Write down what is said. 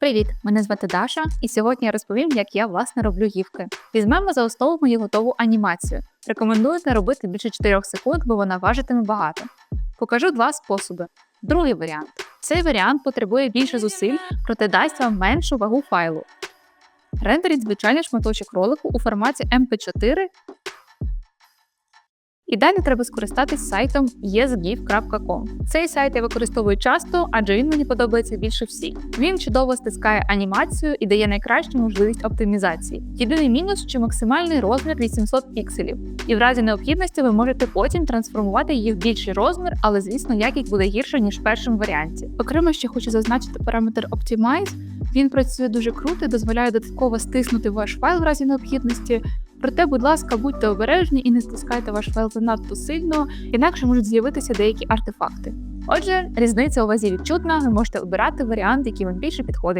Привіт! Мене звати Даша, і сьогодні я розповім, як я власне роблю гівки. Візьмемо за основу мою готову анімацію. Рекомендую не робити більше 4 секунд, бо вона важитиме багато. Покажу два способи. Другий варіант. Цей варіант потребує більше зусиль, проте дасть вам меншу вагу файлу. Рендеріть звичайний шматочок ролику у форматі MP4. І далі треба скористатись сайтом yesgif.com. Цей сайт я використовую часто, адже він мені подобається більше всіх. Він чудово стискає анімацію і дає найкращу можливість оптимізації. Єдиний мінус, що максимальний розмір 800 пікселів, і в разі необхідності ви можете потім трансформувати її в більший розмір, але звісно, якість буде гірша ніж в першому варіанті. Окремо ще хочу зазначити параметр Optimize. Він працює дуже круто і дозволяє додатково стиснути ваш файл в разі необхідності. Проте, будь ласка, будьте обережні і не стискайте ваш файл занадто сильно, інакше можуть з'явитися деякі артефакти. Отже, різниця у вазі відчутна, ви можете обирати варіант, який вам більше підходить.